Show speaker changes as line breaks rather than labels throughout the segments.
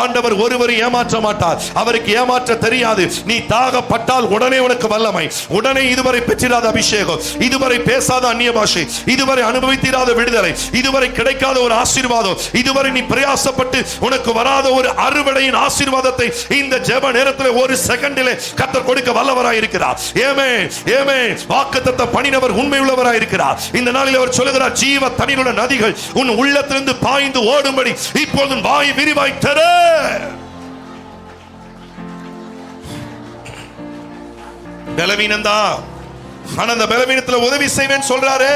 ஆண்டவர் ஒருவரும் ஏமாற்ற மாட்டார். அவருக்கு ஏமாற்ற தெரியாது. நீ தாகப்பட்டால் உடனே உனக்கு வல்லமை. உடனே இதுவரை பெற்றிராத அபிஷேகம். இதுவரை பேசாத அந்நிய பாஷை இதுவரை அனுபவித்திராத விடுதலை. இதுவரை கிடைக்காத ஒரு ஆசீர்வாதம். இதுவரை நீ பிரயாசப்பட்டு உனக்கு வராத ஒரு அறுவடையின் ஆசீர்வாதத்தை இந்த ஜெப நேரத்தில் ஒரு செகண்டிலே கத்தர் கொடுக்க வல்லவராய் இருக்கிறார். ஏமே ஏமே வாக்குத்தத்த பணினவர் உண்மை உள்ளவராய் இருக்கிறார். இந்த நாளில் அவர் சொல்லுகிறார் ஜீவ தனியுள்ள நதிகள் உன் உள்ளத்திலிருந்து பாய்ந்து ஓடும்படி இப்போதும் வாய் விரிவாய் தர. பலவீனந்தா ஆனா அந்த பலவீனத்துல உதவி செய்வேன் சொல்றாரு.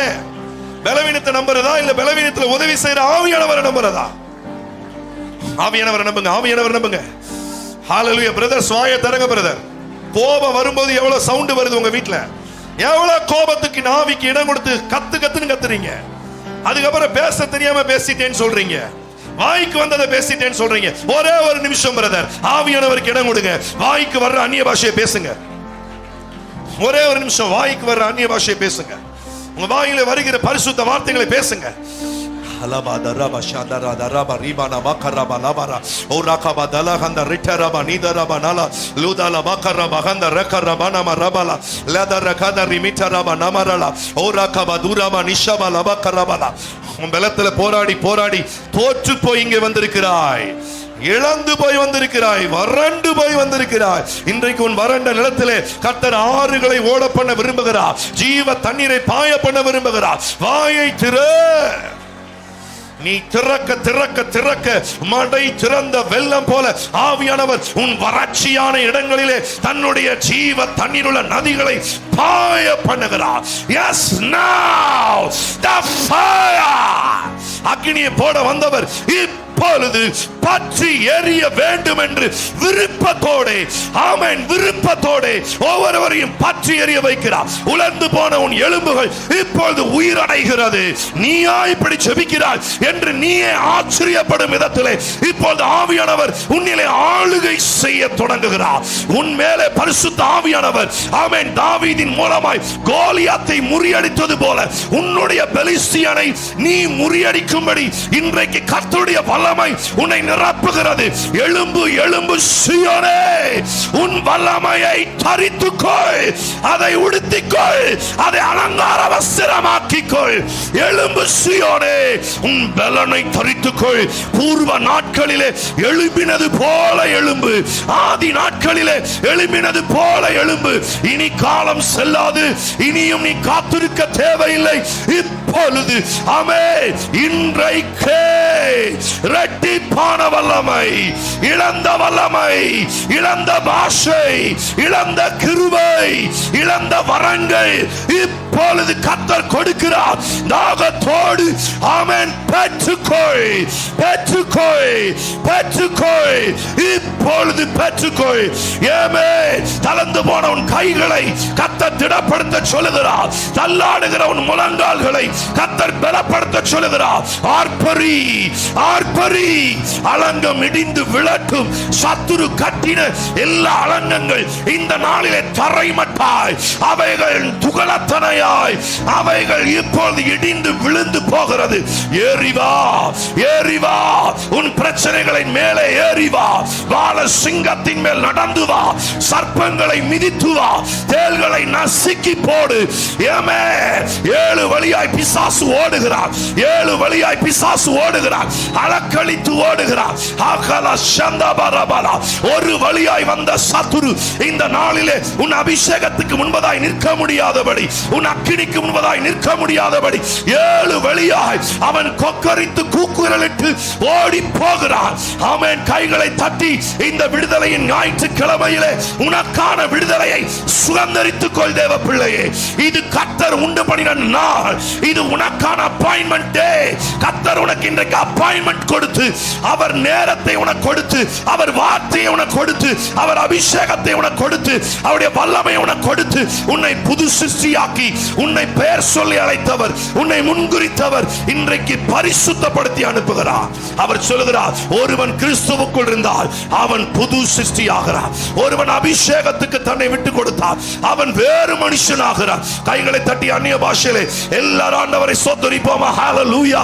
பலவீனத்தை நம்புறதா இல்ல பலவீனத்துல உதவி செய்யற ஆவியானவரை நம்புறதா? ஆவியானவரை நம்புங்க ஆவியானவர் நம்புங்க. ஹalleluya பிரதர் சுவாய தரங்க பிரதர் கோபம் வரும்போது எவ்வளவு சவுண்ட் வருது உங்க வீட்டுல எவ்வளவு கோபத்துக்கு நாவிக்கு இடம் கொடுத்து கத்து கத்துன்னு கத்துறீங்க? அதுக்கப்புறம் பேச தெரியாம பேசிட்டேன்னு சொல்றீங்க. வாய்க்கு வந்ததை பேசிட்டேன்னு சொல்றீங்க. ஒரே ஒரு நிமிஷம் பிரதர் ஆவியானவருக்கு இடம் கொடுங்க. வாய்க்கு வர்ற அந்நிய பாஷையை பேசுங்க. ஒரே ஒரு நிமிஷம் வாய்க்கு வர்ற அந்நிய பாஷையை பேசுங்க. உங்க வாயில வருகிற பரிசுத்த வார்த்தைகளை பேசுங்க. அலபா ஓ ரகபா ஹந்த நம தூரபா உன் போராடி போராடி தோற்று போய் இங்கே வந்திருக்கிறாய் இழந்து போய் வந்திருக்கிறாய் வறண்டு போய் வந்திருக்கிறாய் இன்றைக்கு உன் வறண்ட நிலத்திலே கத்தர் ஆறுகளை ஓட பண்ண விரும்புகிறார் ஜீவ தண்ணீரை பாய பண்ண விரும்புகிறார் வாயை திரு நீ திறக்க திறக்க திறக்க மடை திறந்த வெள்ளம் போல ஆவியானவர் உன் வறட்சியான இடங்களிலே தன்னுடைய ஜீவ தண்ணீருள்ள நதிகளை பாய பண்ணுகிறார். Yes now the fire! அக்னியை போட வந்தவர் அப்பொழுது பற்றி எரிய வேண்டும் என்று விருப்பத்தோட ஆமென் விருப்பத்தோட ஒவ்வொருவரையும் பற்றி எரிய வைக்கிறார். உலர்ந்து போன உன் எலும்புகள் இப்பொழுது உயிரடைகிறது. நீயா இப்படி செபிக்கிறாய் என்று நீயே ஆச்சரியப்படும் விதத்திலே இப்பொழுது ஆவியானவர் உன்னிலே ஆளுகை செய்ய தொடங்குகிறார். உன் மேலே பரிசுத்த ஆவியானவர் ஆமேன் தாவீதின் மூலமாய் கோலியாத்தை முறியடித்தது போல உன்னுடைய பெலிஸ்தியனை நீ முறியடிக்கும்படி இன்றைக்கு கர்த்தருடைய வல்லமை உன்னை நிரப்புகிறது. எலும்பு எலும்பு சியோனே. உன் வல்லமையை தரித்துக்கொள். அதை உடுத்திக்கொள். அதை அலங்கார வஸ்திரமாக்கிக்கொள். எலும்பு சியோனே. உன் பலனை தரித்துக்கொள். பூர்வ நாட்களிலே எழும்பினது போல எலும்பு ஆதி நாட்களிலே எழும்பினது போல எலும்பு இனி காலம் செல்லாது. இனியும் நீ காத்திருக்க தேவையில்லை. இப்பொழுது அமே இன்றைக்கே இரட்டிப்பான வல்லமை இழந்த வல்லமை இழந்த பாஷை இழந்த கிருபை இழந்த வரங்கள் இப்பொழுது கத்தர் கொடுக்கிறார். தாகத்தோடு ஆமன். பெற்றுக்கோய் பெற்றுக்கோய் பெற்றுக்கோய் இப்பொழுது பெற்றுக்கோய் ஏமே தளர்ந்து போன உன் கைகளை கத்தர் திடப்படுத்த சொல்லுகிறார். தள்ளாடுகிற உன் முழங்கால்களை கத்தர் பலப்படுத்த சொல்லுகிறார். ஆர்ப்பரி ஆர்ப்பரி. அலங்கம் இடிந்து விளக்கும் சத்துரு கட்டின எல்லா அலங்கங்கள் இந்த நாளிலே தரைமட்டாய் அவைகள் துகளத்தனையாய் அவைகள் இப்பொழுது இடிந்து விழுந்து போகிறது. ஏறி வா ஏறி வா. பிரச்சனைகளின் மேலே ஏறி வா. பால சிங்கத்தின் மேல் நடந்து வா. சர்ப்பங்களை மிதித்து வா. தேள்களை நசுக்கி போடு. ஏமே ஏழு வழியாய் பிசாசு ஓடுகிறார். ஏழு வழியாய் பிசாசு ஓடுகிறார். அலக்கழித்து ஓடுகிறார். அகல சந்தபரபல. ஒரு வழியாய் வந்த சத்துரு இந்த நாளிலே உன் அபிஷேகத்துக்கு முன்பதாய் நிற்க முடியாதபடி உன் அக்கினிக்கு முன்பதாய் நிற்க முடியாதபடி ஏழு வழியாய் அவன் கொக்கரித்து கூக்குரலிட்டு ஓடி போகிறான் அவன் கைகளை தட்டி இந்த விடுதலையின் ஞாயிற்றுக்கிழமையிலே உனக்கான விடுதலையை சுதந்திரித்துக் கொள் தேவ பிள்ளையே இது கத்தர் உண்டு பண்ணின நாள். இது உனக்கான அப்பாயின்மெண்ட் டே கத்தர் உனக்கு இன்றைக்கு அப்பாயின்மெண்ட் கொடுத்து அவர் நேரத்தை உனக்கு கொடுத்து அவர் வார்த்தையை உனக்கு கொடுத்து அவர் அபிஷேகத்தை உனக்கு கொடுத்து அவருடைய வல்லமை உனக்கு கொடுத்து உன்னை புது சிருஷ்டியாக்கி உன்னை பெயர் சொல்லி அழைத்தவர் உன்னை முன்குறித்தவர் இன்றைக்கு பரிசுத்தப்படுத்தி அனுப்புகிறார் அவர் சொல்லுகிறார் ஒருவன் கிறிஸ்துவுக்குள் இருந்தால் அவன் புது சிருஷ்டி ஆகிறான் ஒருவன் அபிஷேகத்துக்கு தன்னை விட்டு கொடுத்தார் அவன் வேறு மனுஷன் ஆகிறான் கைகளை தட்டி அந்நிய பாஷையிலே எல்லாரும் ஆண்டவரை சொத்துரிப்போமா? ஹாலலூயா